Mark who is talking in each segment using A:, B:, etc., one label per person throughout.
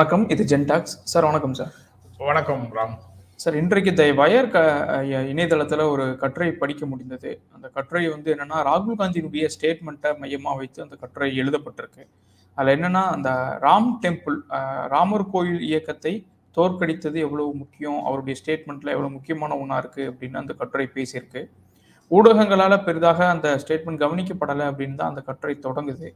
A: வணக்கம் இது ஜென்டாக்ஸ் சார் வணக்கம் சார்.
B: வணக்கம் ராம்.
A: சார் இன்றைக்கு த வயர் க இணையதளத்தில் ஒரு கட்டுரை படிக்க முடிந்தது. அந்த கட்டுரை வந்து என்னன்னா ராகுல் காந்தியினுடைய ஸ்டேட்மெண்ட்டை மையமாக வைத்து அந்த கட்டுரை எழுதப்பட்டிருக்கு. அதில் என்னன்னா அந்த ராம் டெம்பிள் ராமர் கோயில் இயக்கத்தை தோற்கடித்தது எவ்வளவு முக்கியம் அவருடைய ஸ்டேட்மெண்ட்ல எவ்வளவு முக்கியமான ஒன்றா இருக்கு அப்படின்னு அந்த கட்டுரை பேசியிருக்கு. ஊடகங்களால் பெரிதாக அந்த ஸ்டேட்மெண்ட் கவனிக்கப்படலை அப்படின்னு தான் அந்த கட்டுரை தொடங்குது.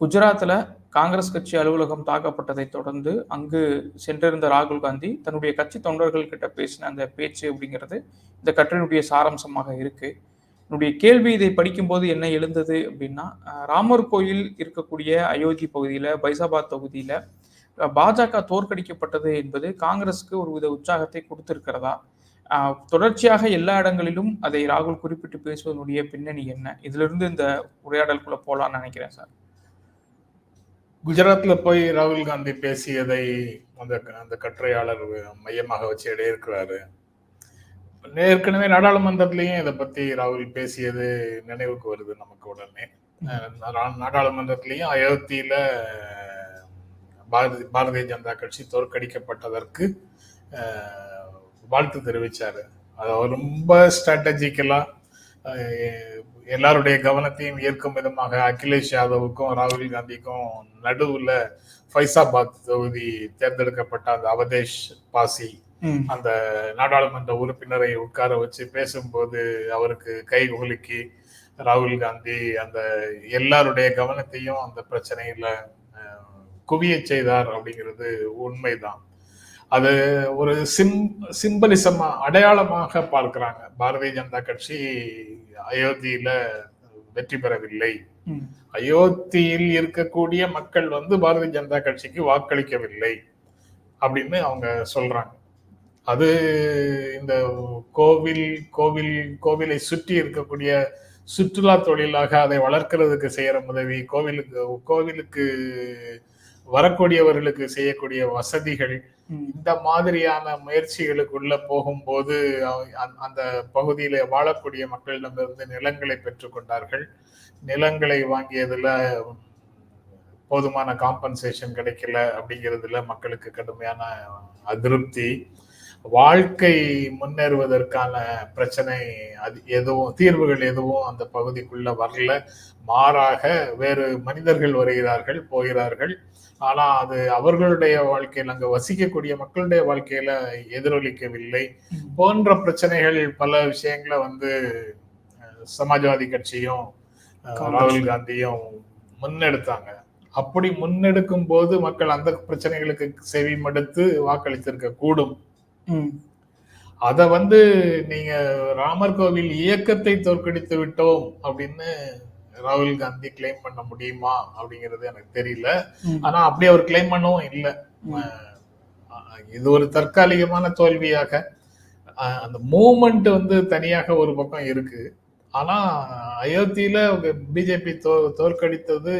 A: குஜராத்தில் காங்கிரஸ் கட்சி அலுவலகம் தாக்கப்பட்டதை தொடர்ந்து அங்கு சென்றிருந்த ராகுல் காந்தி தன்னுடைய கட்சி தொண்டர்கள் கிட்ட பேசின அந்த பேச்சு அப்படிங்கிறது இந்த கட்டுரையினுடைய சாராம்சமாக இருக்கு. என்னுடைய கேள்வி இதை படிக்கும்போது என்ன எழுந்தது அப்படின்னா ராமர் கோயில் இருக்கக்கூடிய அயோத்தி பகுதியில் பைசாபாத் தொகுதியில் பாஜக தோற்கடிக்கப்பட்டது என்பது காங்கிரஸுக்கு ஒரு வித உற்சாகத்தை கொடுத்திருக்கிறதா? தொடர்ச்சியாக எல்லா இடங்களிலும் அதை ராகுல் குறிப்பிட்டு பேசுவதனுடைய பின்னணி என்ன? இதிலிருந்து இந்த உரையாடலுக்குள்ள போகலான்னு நினைக்கிறேன் சார்.
B: குஜராத்ல போய் ராகுல் காந்தி பேசியதை அந்த அந்த கட்டுரையாளர் மையமாக வச்சு எழுதியிருக்கிறாரு ஏற்கனவே நாடாளுமன்றத்திலையும் இதை பத்தி ராகுல் பேசியது நினைவுக்கு வருது நமக்கு உடனே. நாடாளுமன்றத்திலையும் அயோத்தியில பாரதி பாரதிய ஜனதா கட்சி தோற்கடிக்கப்பட்டதற்கு வாழ்த்து தெரிவிச்சாரு. அது அவர் ரொம்ப ஸ்ட்ராட்டஜிக்கலா எல்லாருடைய கவனத்தையும் ஈர்க்கும் விதமாக அகிலேஷ் யாதவுக்கும் ராகுல் காந்திக்கும் நடுவுல ஃபைசாபாத் தொகுதி தேர்ந்தெடுக்கப்பட்ட அந்த அவதேஷ் பாசி அந்த நாடாளுமன்ற உறுப்பினரை உட்கார வச்சு பேசும்போது அவருக்கு கை குலுக்கி ராகுல் காந்தி அந்த எல்லாருடைய கவனத்தையும் அந்த பிரச்சனையில அஹ், குவியச் செய்தார் அப்படிங்கிறது உண்மைதான். அது ஒரு சிம் சிம்பலிசமா அடையாளமாக பார்க்கிறாங்க. பாரதிய ஜனதா கட்சி அயோத்தியில வெற்றி பெறவில்லை. அயோத்தியில் இருக்கக்கூடிய மக்கள் வந்து பாரதிய ஜனதா கட்சிக்கு வாக்களிக்கவில்லை அப்படின்னு அவங்க சொல்றாங்க. அது இந்த கோவில் கோவில் கோவிலை சுற்றி இருக்கக்கூடிய சுற்றுலா தொழிலாக அதை வளர்க்கிறதுக்கு செய்யற உதவி கோவிலுக்கு கோவிலுக்கு வரக்கூடியவர்களுக்கு செய்யக்கூடிய வசதிகள் இந்த மாதிரியான முயற்சிகளுக்குள்ள போகும்போது அந்த- அந்த பகுதியில வாழக்கூடிய மக்களிடமிருந்து நிலங்களை பெற்றுக்கொண்டார்கள் நிலங்களை வாங்கியதுல போதுமான காம்பன்சேஷன் கிடைக்கல அப்படிங்கிறதுல மக்களுக்கு கடுமையான அதிருப்தி. வாழ்க்கை முன்னேறுவதற்கான பிரச்சனை அது எதுவும் தீர்வுகள் எதுவும் அந்த பகுதிக்குள்ள வரல. மாறாக வேறு மனிதர்கள் வருகிறார்கள் போகிறார்கள். ஆனா அது அவர்களுடைய வாழ்க்கையில் அங்க வசிக்கக்கூடிய மக்களுடைய வாழ்க்கையில எதிரொலிக்கவில்லை. போன்ற பிரச்சனைகள் பல விஷயங்களை வந்து சமாஜ்வாதி கட்சியும். ராகுல் காந்தியும் முன்னெடுத்தாங்க. அப்படி முன்னெடுக்கும் போது மக்கள் அந்த பிரச்சனைகளுக்கு செவி மடுத்து வாக்களித்திருக்க கூடும் அத வந்து நீங்க ராமர் கோவில் இயக்கத்தை தோற்கடித்து விட்டோம் அப்படின்னு ராகுல் காந்தி கிளைம் பண்ண முடியுமா அப்படிங்கிறது எனக்கு தெரியல. ஆனா அப்படி அவர் கிளைம் பண்ணவும் இல்லை. இது ஒரு தற்காலிகமான தோல்வியாக அந்த மூமெண்ட் வந்து தனியாக ஒரு பக்கம் இருக்கு. ஆனா அயோத்தியில பிஜேபி தோ தோற்கடித்தது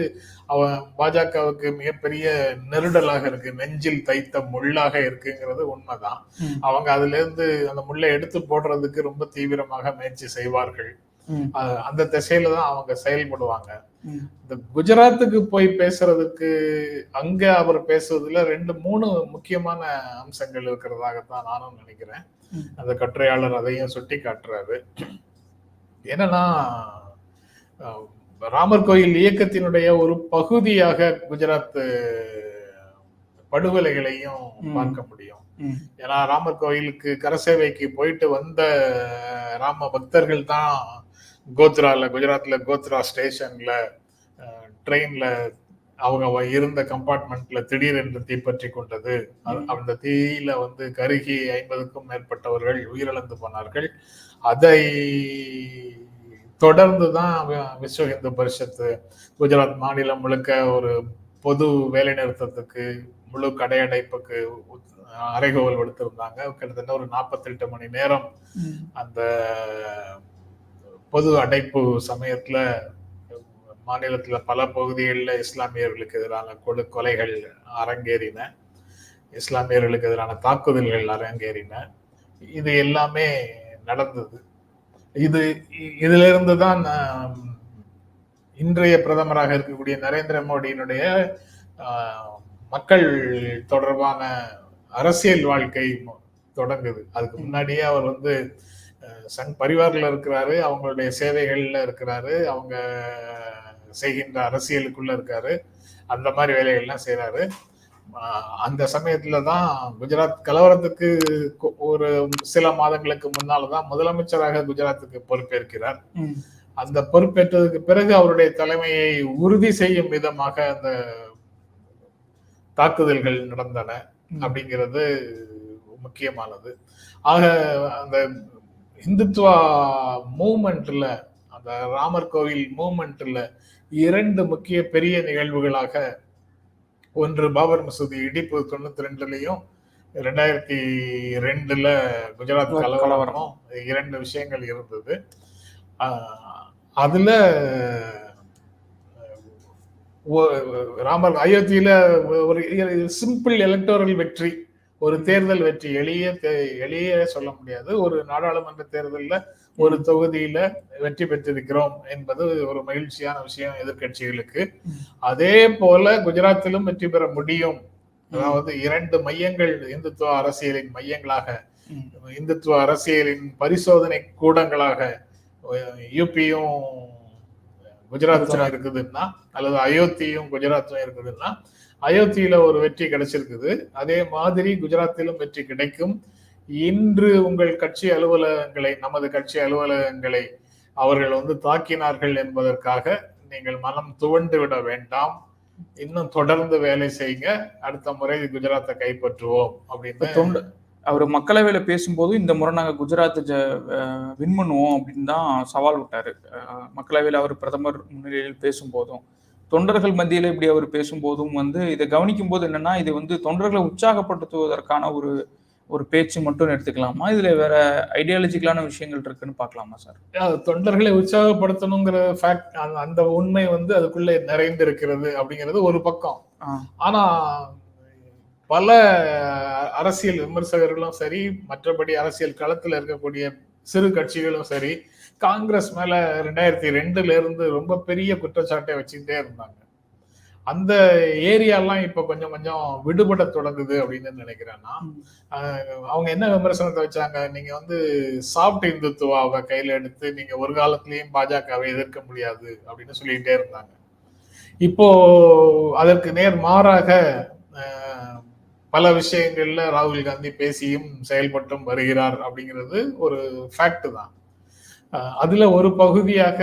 B: அவன் பாஜகவுக்கு மிகப்பெரிய நெருடலாக இருக்கு. நெஞ்சில் தைத்த முள்ளாக இருக்குங்கிறது உண்மைதான். அவங்க அதுல இருந்து அந்த முள்ளை எடுத்து போடுறதுக்கு ரொம்ப தீவிரமாக முயற்சி செய்வார்கள். அந்த திசையில தான் அவங்க செயல்படுவாங்க. இந்த குஜராத்துக்கு போய் பேசுறதுக்கு அங்க அவர் பேசுறதுல ரெண்டு மூணு முக்கியமான அம்சங்கள் இருக்கிறதாகத்தான் நானும் நினைக்கிறேன். அந்த கட்டுரையாளர் அதையும் சுட்டி காட்டுறாரு என்னன்னா ராமர் கோயில் இயக்கத்தினுடைய ஒரு பகுதியாக குஜராத் படுகொலைகளையும். பார்க்க முடியும் ஏன்னா ராமர் கோயிலுக்கு கரசேவைக்கு போயிட்டு வந்த ராம பக்தர்கள் தான் கோத்ரால குஜராத்ல கோத்ரா ஸ்டேஷன்ல ட்ரெயின்ல அவங்க இருந்த கம்பார்ட்மெண்ட்ல திடீரென்று தீப்பற்றி கொண்டது. அந்த தீயில வந்து கருகி ஐம்பதுக்கும் மேற்பட்டவர்கள் உயிரிழந்து போனார்கள் அதை தொடர்ந்து தான் விஸ்வ இந்து பரிஷத்து குஜராத் மாநிலம் முழுக்க ஒரு பொது வேலைநிறுத்தத்துக்கு முழு கடையடைப்புக்கு அறைகோவல் விடுத்திருந்தாங்க. கிட்டத்தட்ட ஒரு நாற்பத்தெட்டு மணி நேரம் அந்த பொது அடைப்பு சமயத்துல மாநிலத்துல பல பகுதிகளில் இஸ்லாமியர்களுக்கு எதிரான கொடு கொலைகள் அரங்கேறின. இஸ்லாமியர்களுக்கு எதிரான தாக்குதல்கள் அரங்கேறின. இது எல்லாமே நடந்தது. இது இதிலிருந்து தான் இன்றைய பிரதமராக இருக்கக்கூடிய நரேந்திர மோடியினுடைய மக்கள் தொடர்பான அரசியல் வாழ்க்கை தொடங்குது. அதுக்கு முன்னாடியே அவர் வந்து சங் பரிவாரில் இருக்கிறாரு அவங்களுடைய சேவைகள்ல இருக்கிறாரு அவங்க செய்கின்ற அரசியலுக்குள்ள இருக்காரு. அந்த மாதிரி வேலைகள்லாம் செய்கிறாரு அந்த சமயத்துல தான் குஜராத் கலவரத்துக்கு ஒரு சில மாதங்களுக்கு முன்னால தான் முதலமைச்சராக குஜராத்துக்கு பொறுப்பேற்கிறார். அந்த பொறுப்பேற்றதுக்கு பிறகு அவருடைய தலைமையை உறுதி செய்யும் விதமாக அந்த தாக்குதல்கள் நடந்தன. அப்படிங்கிறது முக்கியமானது ஆக அந்த இந்துத்துவா மூமெண்ட்ல அந்த ராமர் கோவில் மூமெண்ட்ல இரண்டு முக்கிய பெரிய நிகழ்வுகளாக ஒன்று பாபர் மசூதி இடிப்பு தொண்ணூத்தி ரெண்டுலயும் ரெண்டாயிரத்தி ரெண்டுல குஜராத்
A: கலவரம்.
B: இரண்டு விஷயங்கள் இருந்தது அதுல ராமர் அயோத்தியில ஒரு சிம்பிள் எலக்டோரல் வெற்றி ஒரு தேர்தல் வெற்றி எளிய எளிய சொல்ல முடியாது ஒரு நாடாளுமன்ற தேர்தல்ல ஒரு தொகுதியில வெற்றி பெற்றிருக்கிறோம் என்பது ஒரு மகிழ்ச்சியான விஷயம் எதிர்க்கட்சிகளுக்கு
A: ம்.
B: அதே போல குஜராத்திலும் வெற்றி பெற முடியும் அதாவது இரண்டு மையங்கள் இந்துத்துவ அரசியலின் மையங்களாக. இந்துத்துவ அரசியலின் பரிசோதனை கூடங்களாக யூபியும் குஜராத்தும்
A: குஜராத்.
B: இருக்குதுன்னா அல்லது அயோத்தியும் குஜராத்தும் இருக்குதுன்னா அயோத்தியில ஒரு வெற்றி கிடைச்சிருக்குது. அதே மாதிரி குஜராத்திலும் வெற்றி கிடைக்கும். இன்று உங்கள் கட்சி அலுவலகங்களை நமது கட்சி அலுவலகங்களை அவர்கள் வந்து தாக்கினார்கள் என்பதற்காக நீங்கள் மனம் துவண்டு விட வேண்டாம். இன்னும் தொடர்ந்து வேலை செய்யுங்க. அடுத்த முறை குஜராத்தை கைப்பற்றுவோம் அப்படின்னு
A: தொண்டு. அவர் மக்களவையில பேசும்போது இந்த முறை நாங்க குஜராத் வின் பண்ணுவோம் அப்படின்னு தான் சவால் விட்டாரு. மக்களவையில் அவர் பிரதமர் முன்னிலையில் பேசும்போதும். தொண்டர்கள் மத்தியில இப்படி அவர் பேசும்போதும் வந்து இதை கவனிக்கும் போது என்னன்னா இது வந்து தொண்டர்களை உற்சாகப்படுத்துவதற்கான ஒரு ஒரு பேச்சு மட்டும் எடுத்துக்கலாமா? இதுல வேற ஐடியாலஜிக்கலான விஷயங்கள் இருக்குன்னு பார்க்கலாமா சார்
B: தொண்டர்களை உற்சாகப்படுத்தணுங்கிற ஃபேக்ட் அந்த உண்மை வந்து அதுக்குள்ளே நிறைந்திருக்கிறது அப்படிங்கிறது ஒரு பக்கம். ஆனா பல அரசியல் விமர்சகர்களும் சரி மற்றபடி அரசியல் களத்துல இருக்கக்கூடிய சிறு கட்சிகளும் சரி காங்கிரஸ் மேல ரெண்டாயிரத்தி ரெண்டுல இருந்து ரொம்ப பெரிய குற்றச்சாட்டை வச்சுக்கிட்டே இருந்தாங்க. அந்த ஏரியாலாம் இப்ப கொஞ்சம் கொஞ்சம் விடுபட தொடங்குது அப்படின்னு நினைக்கிறேன்னா அவங்க என்ன விமர்சனத்தை வச்சாங்க? நீங்க வந்து சாப்ட் இந்துத்துவாவை கையில எடுத்து நீங்க ஒரு காலத்திலயும் பாஜகவை எதிர்க்க முடியாது அப்படின்னு சொல்லிட்டே இருந்தாங்க. இப்போ அதற்கு நேர் மாறாக பல விஷயங்கள்ல ராகுல் காந்தி பேசியும் செயல்பட்டும் வருகிறார் அப்படிங்கிறது ஒரு ஃபேக்ட் தான். அதுல ஒரு பகுதியாக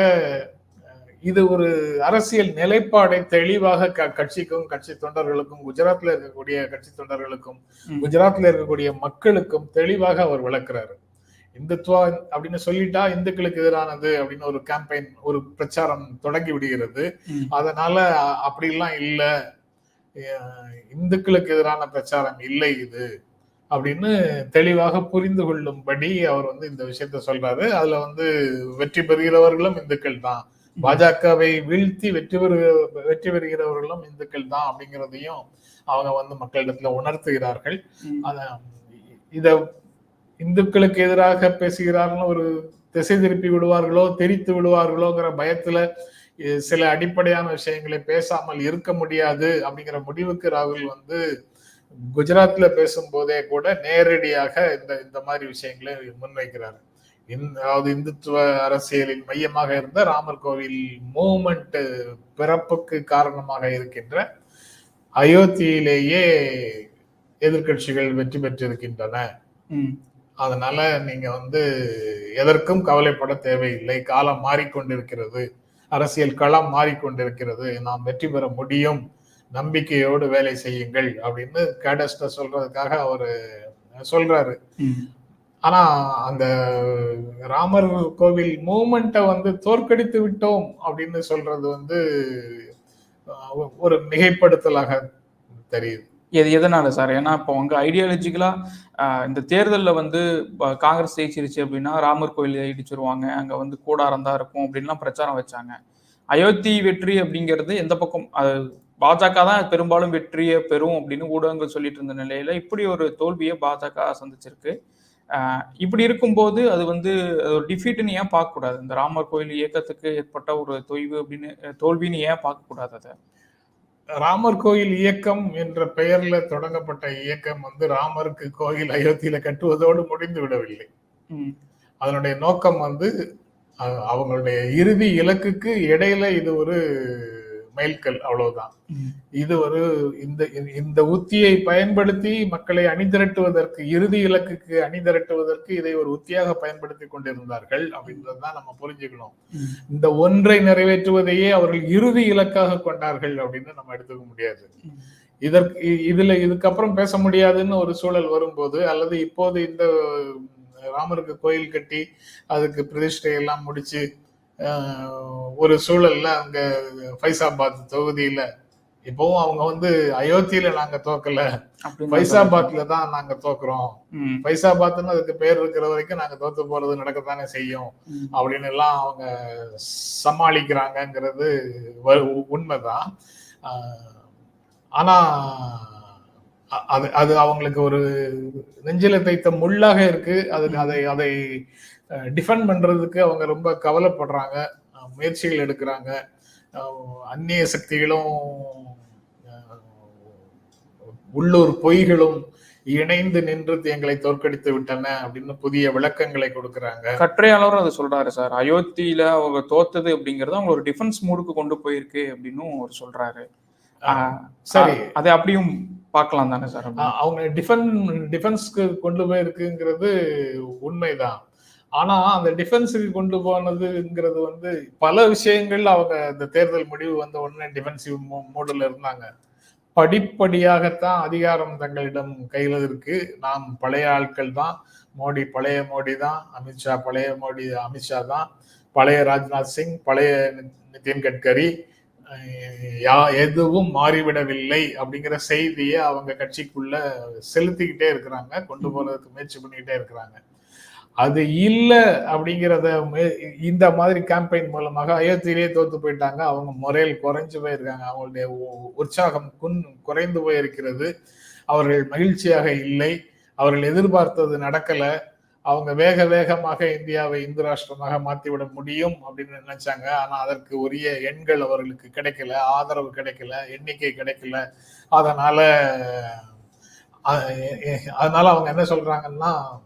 B: இது ஒரு அரசியல் நிலைப்பாடை தெளிவாக க- கட்சிக்கும் கட்சி தொண்டர்களுக்கும் குஜராத்ல இருக்கக்கூடிய கட்சி தொண்டர்களுக்கும். குஜராத்ல இருக்கக்கூடிய மக்களுக்கும் தெளிவாக அவர் விளக்குறாரு இந்துத்துவா அப்படின்னு சொல்லிட்டா இந்துக்களுக்கு எதிரானது அப்படின்னு ஒரு கேம்பெயின் ஒரு பிரச்சாரம் தொடங்கி விடுகிறது. அதனால அப்படிலாம் இல்ல இந்துக்களுக்கு எதிரான பிரச்சாரம் இல்லை இது அப்படின்னு தெளிவாக புரிந்து கொள்ளும்படி அவர் வந்து இந்த விஷயத்த சொல்றாரு. அதுல வந்து வெற்றி பெறுகிறவர்களும் இந்துக்கள் தான். பாஜகவை வீழ்த்தி வெற்றி பெறு வெற்றி பெறுகிறவர்களும் இந்துக்கள் தான் அப்படிங்கிறதையும் அவங்க வந்து மக்களிடத்துல உணர்த்துகிறார்கள். இத இந்துக்களுக்கு எதிராக பேசுகிறார்னு ஒரு திசை திருப்பி விடுவார்களோ தெரித்து விடுவார்களோங்கிற பயத்துல சில அடிப்படையான விஷயங்களை பேசாமல் இருக்க முடியாது அப்படிங்கிற முடிவுக்கு ராகுல் வந்து குஜராத்ல பேசும்போதே கூட நேரடியாக இந்த இந்த மாதிரி விஷயங்களை முன்வைக்கிறார். அதாவது இந்துத்துவ அரசியலின் மையமாக இருந்த ராமர் கோவில் மூமெண்ட் பிறப்புக்கு காரணமாக இருக்கின்ற அயோத்தியிலேயே எதிர்க்கட்சிகள் வெற்றி பெற்றிருக்கின்றன. அதனால நீங்க வந்து எதற்கும் கவலைப்பட தேவையில்லை. காலம் மாறிக்கொண்டிருக்கிறது. அரசியல் களம் மாறிக்கொண்டிருக்கிறது. நாம் வெற்றி பெற முடியும். நம்பிக்கையோடு வேலை செய்யுங்கள் அப்படின்னு கேடஸ்ட சொல்றதுக்காக அவரு சொல்றாரு. ஆனா அந்த ராமர் கோவில் மூமெண்ட்டை வந்து தோற்கடித்து விட்டோம் அப்படின்னு சொல்றது வந்து ஒரு மிகைப்படுத்தலாக தெரியுது.
A: எது எதனால சார்? ஏன்னா இப்போ உங்க ஐடியாலஜிக்கலா இந்த தேர்தலில் வந்து காங்கிரஸ் ஜெயிச்சிருச்சு அப்படின்னா ராமர் கோயில் இடிச்சிருவாங்க அங்க வந்து கூடாரம் தான் இருக்கும் அப்படின்லாம் பிரச்சாரம் வச்சாங்க. அயோத்தி வெற்றி அப்படிங்கிறது எந்த பக்கம் அது பாஜக தான் பெரும்பாலும் வெற்றியை பெறும் அப்படின்னு ஊடகங்கள் சொல்லிட்டு இருந்த நிலையில இப்படி ஒரு தோல்வியை பாஜக சந்திச்சிருக்கு. இப்படி இருக்கும்போது அது வந்து ஒரு டிஃபீட்னு ஏன் பார்க்கக்கூடாது? இந்த ராமர் கோயில் இயக்கத்துக்கு ஏற்பட்ட ஒரு தொய்வு அப்படின்னு தோல்வின்னு ஏன் பார்க்கக்கூடாது அதை?
B: ராமர் கோயில் இயக்கம் என்ற பெயர்ல தொடங்கப்பட்ட இயக்கம் வந்து ராமருக்கு கோயில் அயோத்தியில கட்டுவதோடு முடிந்து விடவில்லை. அதனுடைய நோக்கம் வந்து அவங்களுடைய இறுதி இலக்குக்கு இடையில இது ஒரு மைல்கல் அவ்வளவுதான். இது ஒரு இந்த இந்த உத்தியை பயன்படுத்தி மக்களை அணிதிரட்டுவதற்கு இறுதி இலக்குக்கு அணிதிரட்டுவதற்கு இதை ஒரு உத்தியாக பயன்படுத்தி கொண்டிருந்தார்கள் அப்படின்றதுதான் நம்ம புரிஞ்சுக்கணும். இந்த ஒன்றை நிறைவேற்றுவதையே அவர்கள் இறுதி இலக்காக கொண்டார்கள் அப்படின்னு நம்ம எடுத்துக்க முடியாது. இதற்கு இதுல இதுக்கப்புறம் பேச முடியாதுன்னு ஒரு சூழல் வரும்போது அல்லது இப்போது இந்த ராமருக்கு கோயில் கட்டி அதுக்கு பிரதிஷ்டை எல்லாம் முடிச்சு ஒரு சூழல்ல அங்க ஃபைசாபாத் தொகுதியில. இப்பவும் அவங்க வந்து அயோத்தியில நாங்க தோக்கல. ஃபைசாபாத்ல தான் நாங்க தோக்குறோம்.
A: ம்,
B: ஃபைசாபாத்னு அதுக்கு பேர் இருக்கிற வரைக்கும் நாங்க தோத்து போறது நடக்கத்தானே செய்யும். அப்படின்னு எல்லாம் அவங்க சமாளிக்கிறாங்கங்கிறது வ- உண்மைதான். ஆனா அது அது அவங்களுக்கு ஒரு நெஞ்சில தைத்த முள்ளாக இருக்கு. அதுக்கு அதை அதை டிஃபெண்ட் பண்றதுக்கு அவங்க ரொம்ப கவலைப்படுறாங்க. முயற்சிகள் எடுக்கிறாங்க. அந்நிய சக்திகளும் உள்ளூர் பொய்களும் இணைந்து நின்று எங்களை தோற்கடித்து விட்டன அப்படின்னு புதிய விளக்கங்களை கொடுக்கறாங்க.
A: கட்டுரையாளரும் அதை சொல்றாரு சார். அயோத்தியில அவங்க தோத்தது அப்படிங்கறது அவங்க ஒரு டிஃபென்ஸ் மூடுக்கு கொண்டு போயிருக்கு அப்படின்னும் அவர் சொல்றாரு.
B: சரி.
A: அதை அப்படியும் பார்க்கலாம் தானே சார்.
B: அவங்க டிஃபென் டிஃபென்ஸ்க்கு கொண்டு போயிருக்குங்கிறது உண்மைதான். ஆனா அந்த டிஃபென்ஸுக்கு கொண்டு போனதுங்கிறது வந்து பல விஷயங்கள் அவங்க இந்த தேர்தல் முடிவு வந்த உடனே டிஃபென்சிவ் மூடில் இருந்தாங்க. படிப்படியாகத்தான் அதிகாரம் தங்களிடம் கையில் இருக்கு. நாம் பழைய ஆட்கள் தான். மோடி பழைய மோடி தான். அமித்ஷா பழைய மோடி அமித்ஷா தான். பழைய ராஜ்நாத் சிங் பழைய நிதின் கட்கரி யா எதுவும் மாறிவிடவில்லை அப்படிங்கிற செய்தியை அவங்க கட்சிக்குள்ள செலுத்திக்கிட்டே இருக்கிறாங்க. கொண்டு போறதுக்கு முயற்சி பண்ணிக்கிட்டே இருக்கிறாங்க. அது இல்லை அப்படிங்கிறத மே- இந்த மாதிரி கேம்பெயின் மூலமாக அயோத்தியிலேயே தோத்து போயிட்டாங்க. அவங்க முறையில் குறைஞ்சு போயிருக்காங்க. அவங்களுடைய உ- உற்சாகம் குன் குறைந்து போயிருக்கிறது. அவர்கள் மகிழ்ச்சியாக இல்லை. அவர்கள் எதிர்பார்த்தது நடக்கலை. அவங்க வேக வேகமாக இந்தியாவை இந்து ராஷ்டிரமாக மாற்றிவிட முடியும் அப்படின்னு நினைச்சாங்க. ஆனால் அதற்கு உரிய எண்கள் அவர்களுக்கு கிடைக்கல. ஆதரவு கிடைக்கல. எண்ணிக்கை கிடைக்கல. அதனால அதனால அவங்க என்ன சொல்றாங்கன்னா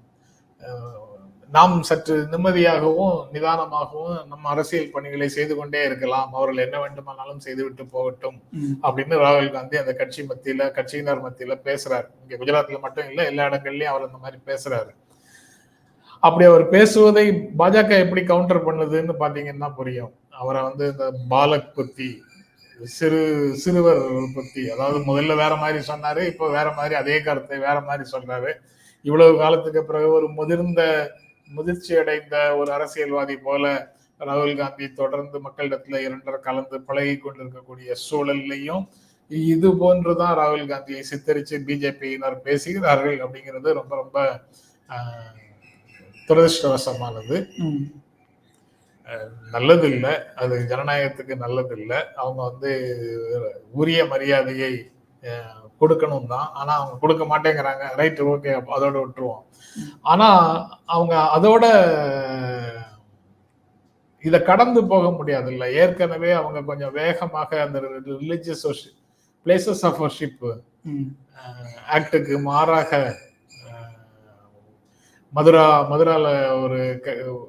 B: நாம் சற்று நிம்மதியாகவும் நிதானமாகவும் நம்ம அரசியல் பணிகளை செய்து கொண்டே இருக்கலாம். அவர்கள் என்ன வேண்டுமானாலும் செய்துவிட்டு போகட்டும் அப்படின்னு ராகுல் காந்தி அந்த கட்சி மத்தியில கட்சியினர் மத்தியில பேசுறாரு. இங்க குஜராத்ல மட்டும் இல்ல எல்லா இடங்கள்லயும் அவர் அந்த மாதிரி பேசுறாரு. அப்படி அவர் பேசுவதை பாஜக எப்படி கவுண்டர் பண்ணுதுன்னு பாத்தீங்கன்னா புரியும். அவரை வந்து இந்த பாலக் பத்தி சிறு சிறுவர் பத்தி அதாவது முதல்ல வேற மாதிரி சொன்னாரு இப்போ வேற மாதிரி அதே கருத்தை வேற மாதிரி சொல்றாரு. இவ்வளவு காலத்துக்கு பிறகு ஒரு முதிர்ந்த முதிர்ச்சி அடைந்த ஒரு அரசியல்வாதி போல ராகுல் காந்தி தொடர்ந்து மக்களிடத்துல இரண்டரை கலந்து பழகி கொண்டிருக்கக்கூடிய சூழல்லையும் இது போன்றுதான் ராகுல் காந்தியை சித்தரித்து பிஜேபியினர் பேசுகிறார்கள் அப்படிங்கிறது ரொம்ப ரொம்ப துரதிருஷ்டவசமானது. நல்லது இல்லை அது ஜனநாயகத்துக்கு நல்லது இல்லை அவங்க வந்து உரிய மரியாதையை கொடுக்கணும் தான் ஆனா அவங்க கொடுக்க மாட்டேங்கிறாங்க. ரைட் ஓகே அதோட விட்டுருவோம். ஆனா அவங்க அதோட இதை கடந்து போக முடியாது இல்ல ஏற்கனவே அவங்க கொஞ்சம் வேகமாக அந்த ரிலிஜியஸ் பிளேசஸ் ஆஃப் வர்ஷிப்
A: ம்,
B: ஆக்டுக்கு மாறாக மதுரா மதுரால ஒரு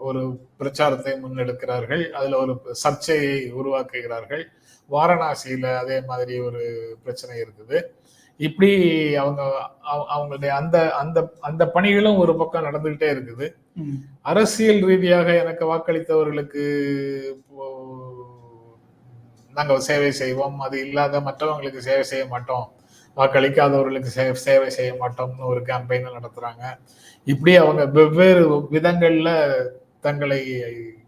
B: ஒரு பிரச்சாரத்தை முன்னெடுக்கிறார்கள். அதுல ஒரு சர்ச்சையை உருவாக்குகிறார்கள். வாரணாசியில அதே மாதிரி ஒரு பிரச்சனை இருக்குது. இப்படி அவங்க அவ- அவங்களுடைய அந்த அந்த அந்த பணிகளும் ஒரு பக்கம் நடந்துகிட்டே இருக்குது. அரசியல் ரீதியாக எனக்கு வாக்களித்தவர்களுக்கு இப்போ நாங்க சேவை செய்வோம். அது இல்லாத மற்றவங்களுக்கு சேவை செய்ய மாட்டோம். வாக்களிக்காதவர்களுக்கு சே- சேவை செய்ய மாட்டோம்னு ஒரு கேம்பெயின் நடத்துறாங்க. இப்படி அவங்க வெவ்வேறு விதங்கள்ல தங்களை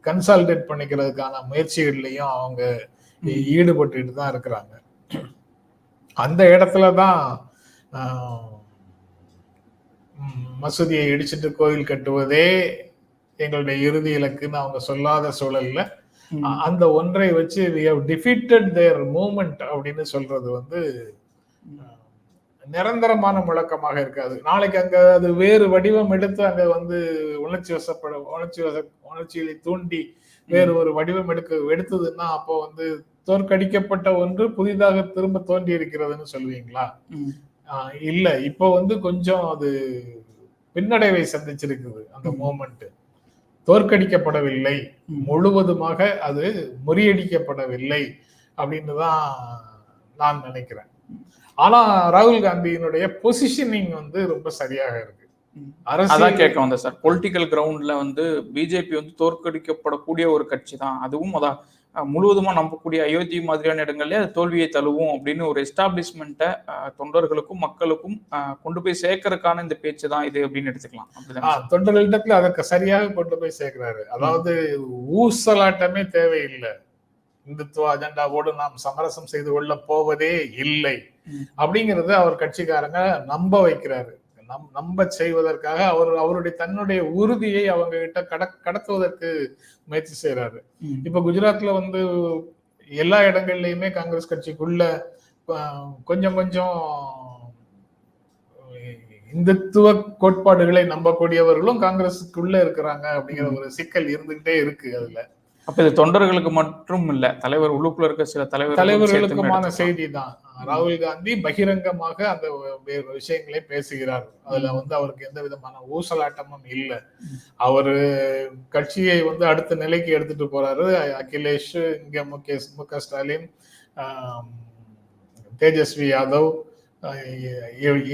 B: கன்சால்டேட் பண்ணிக்கிறதுக்கான முயற்சிகள்லையும் அவங்க ஈடுபட்டுட்டு தான் இருக்கிறாங்க. அந்த இடத்துல தான் மசூதியை இடிச்சிட்டு கோயில் கட்டுவதே எங்களுடைய இறுதி இலக்குன்னு அவங்க சொல்லாத சூழல்ல அந்த ஒன்றை வச்சு have defeated their movement அப்படின்னு சொல்றது வந்து நிரந்தரமான முழக்கமாக இருக்காது. நாளைக்கு அங்க அது வேறு வடிவம் எடுத்து அங்க வந்து உணர்ச்சி வசப்பட உணர்ச்சி வச உணர்ச்சிகளை தூண்டி வேறு ஒரு வடிவம் எடுக்க எடுத்ததுன்னா அப்போ வந்து தோற்கடிக்கப்பட்ட ஒன்று புதிதாக திரும்ப தோன்றி இருக்கிறதுன்னு சொல்லுவீங்களா இல்ல. இப்போ வந்து கொஞ்சம் அது பின்னடைவை சந்திச்சிருக்குது அந்த. மூமெண்ட் தோற்கடிக்கப்படவில்லை. முழுவதுமாக அது முறியடிக்கப்படவில்லை அப்படின்னு தான் நான் நினைக்கிறேன். ஆனா ராகுல் காந்தியினுடைய பொசிஷனிங் வந்து ரொம்ப சரியாக இருக்கு.
A: அதான் கேட்க வந்தேன் சார். பொலிட்டிக்கல் கிரவுண்ட்ல வந்து பிஜேபி வந்து தோற்கடிக்கப்படக்கூடிய ஒரு கட்சி தான் அதுவும் அதான் முழுவதுமா நம்பக்கூடிய அயோத்தி மாதிரியான இடங்கள்ல அது தோல்வியை தழுவும் அப்படின்னு ஒரு எஸ்டாப்ளிஷ்மெண்ட்டை தொண்டர்களுக்கும் மக்களுக்கும் கொண்டு போய் சேர்க்கறதுக்கான இந்த பேச்சு தான் இது அப்படின்னு எடுத்துக்கலாம்.
B: தொண்டர்களிடத்துல அதற்கு சரியாக கொண்டு போய் சேர்க்கிறாரு. அதாவது ஊசலாட்டமே தேவையில்லை. இந்துத்துவ அஜெண்டாவோடு நாம் சமரசம் செய்து கொள்ள போவதே இல்லை. அப்படிங்கறத அவர் கட்சிக்காரங்க நம்ப வைக்கிறாரு. நம் நம்ப செய்வதற்காக அவர் அவருடைய தன்னுடைய உறுதியை அவங்க கிட்ட கட கடத்துவதற்கு முயற்சி செய்யறாரு. இப்ப குஜராத்ல வந்து எல்லா இடங்கள்லயுமே காங்கிரஸ் கட்சிக்குள்ள கொஞ்சம் கொஞ்சம் இந்துத்துவ கோட்பாடுகளை நம்பக்கூடியவர்களும் காங்கிரஸுக்குள்ள இருக்கிறாங்க அப்படிங்கிற ஒரு சிக்கல் இருந்துகிட்டே இருக்கு அதுல.
A: அப்ப இது தொண்டர்களுக்கு மட்டும் இல்ல தலைவர் உள்ளுக்குள்ள இருக்க சில தலைவர்
B: தலைவர்களுக்குமான செய்தி தான். ராகுல் காந்தி பகிரங்கமாக அந்த விஷயங்களை பேசுகிறார். அதுல வந்து அவருக்கு எந்த விதமான ஊசலாட்டமும் இல்ல. அவரு கட்சியை வந்து அடுத்த நிலைக்கு எடுத்துட்டு போறாரு. அகிலேஷ் இங்க முகேஷ் மு க ஸ்டாலின் தேஜஸ்வி யாதவ்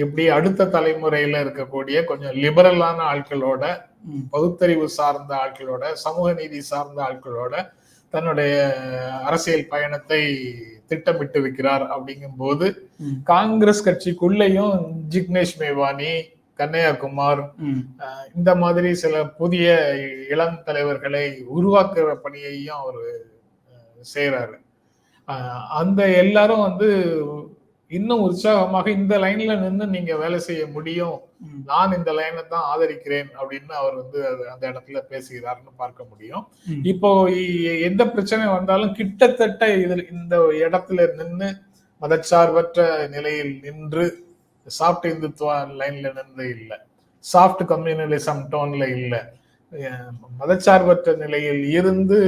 B: எப்படி அடுத்த தலைமுறையில இருக்கக்கூடிய கொஞ்சம் லிபரலான ஆட்களோட பகுத்தறிவு சார்ந்த ஆட்களோட சமூக நீதி சார்ந்த ஆட்களோட தன்னுடைய அரசியல் பயணத்தை திட்டமிட்டு வைக்கிறார் அப்படிங்கும்போது காங்கிரஸ் கட்சிக்குள்ளேயும் ஜிக்னேஷ் மேவானி கன்னையாகுமார் இந்த மாதிரி சில புதிய இளம் தலைவர்களை உருவாக்குற பணியையும் அவர் செய்யறாரு அந்த எல்லாரும் வந்து இன்னும் உற்சாகமாக இந்த லைன்ல நின்று நீங்க வேலை செய்ய முடியும். நான் இந்த லைனை தான் ஆதரிக்கிறேன் அப்படின்னு அவர் வந்து அந்த இடத்துல பேசுகிறார்னு பார்க்க முடியும். இப்போ எந்த பிரச்சனை வந்தாலும் கிட்டத்தட்ட இதில் இந்த இடத்துல நின்று மதச்சார்பற்ற நிலையில் நின்று சாஃப்ட் இந்துத்துவ லைன்ல நின்று இல்லை. சாஃப்ட் கம்யூனலிசம் டோன்ல இல்லை. மதச்சார்பற்ற நிலையில் இருந்து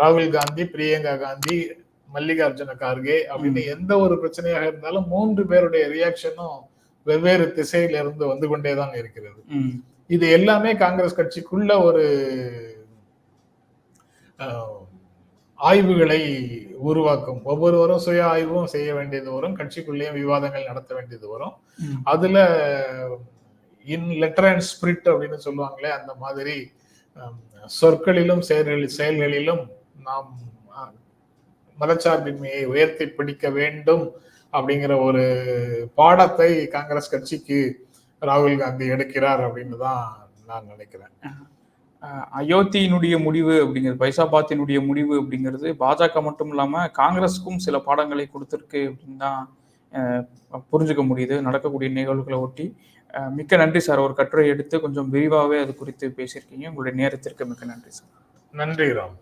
B: ராகுல் காந்தி பிரியங்கா காந்தி மல்லிகார்ஜுன கார்கே அப்படின்னு எந்த ஒரு பிரச்சனையாக இருந்தாலும் மூன்று பேருடைய ரியாக்ஷனும் வெவ்வேறு திசையில இருந்து வந்து கொண்டேதான் இருக்கிறது. இது எல்லாமே காங்கிரஸ் கட்சிக்குள்ள ஒரு ஆய்வுகளை உருவாக்கும். ஒவ்வொருவரும் சுய ஆய்வும் செய்ய வேண்டியது வரும். கட்சிக்குள்ளேயும் விவாதங்கள் நடத்த வேண்டியது வரும். அதுல இன் லெட்டர் அண்ட் ஸ்பிரிட் அப்படின்னு சொல்லுவாங்களே அந்த மாதிரி சொற்களிலும் செயல்களில் செயல்களிலும் நாம் மதச்சார்பின்மையை உயர்த்தி பிடிக்க வேண்டும் அப்படிங்கிற ஒரு பாடத்தை காங்கிரஸ் கட்சிக்கு ராகுல் காந்தி எடுக்கிறார் அப்படின்னு தான் நான் நினைக்கிறேன்.
A: அயோத்தியினுடைய முடிவு அப்படிங்கிறது பைசாபாத்தினுடைய முடிவு அப்படிங்கிறது பாஜக மட்டும் இல்லாம காங்கிரஸுக்கும் சில பாடங்களை கொடுத்திருக்கு அப்படின்னு தான் புரிஞ்சுக்க முடியுது. நடக்கக்கூடிய நிகழ்வுகளை ஒட்டி மிக்க நன்றி சார். ஒரு கட்டுரை எடுத்து கொஞ்சம் விரிவாகவே அது குறித்து பேசியிருக்கீங்க. உங்களுடைய நேரத்திற்கு மிக்க நன்றி சார்.
B: நன்றி ராம்.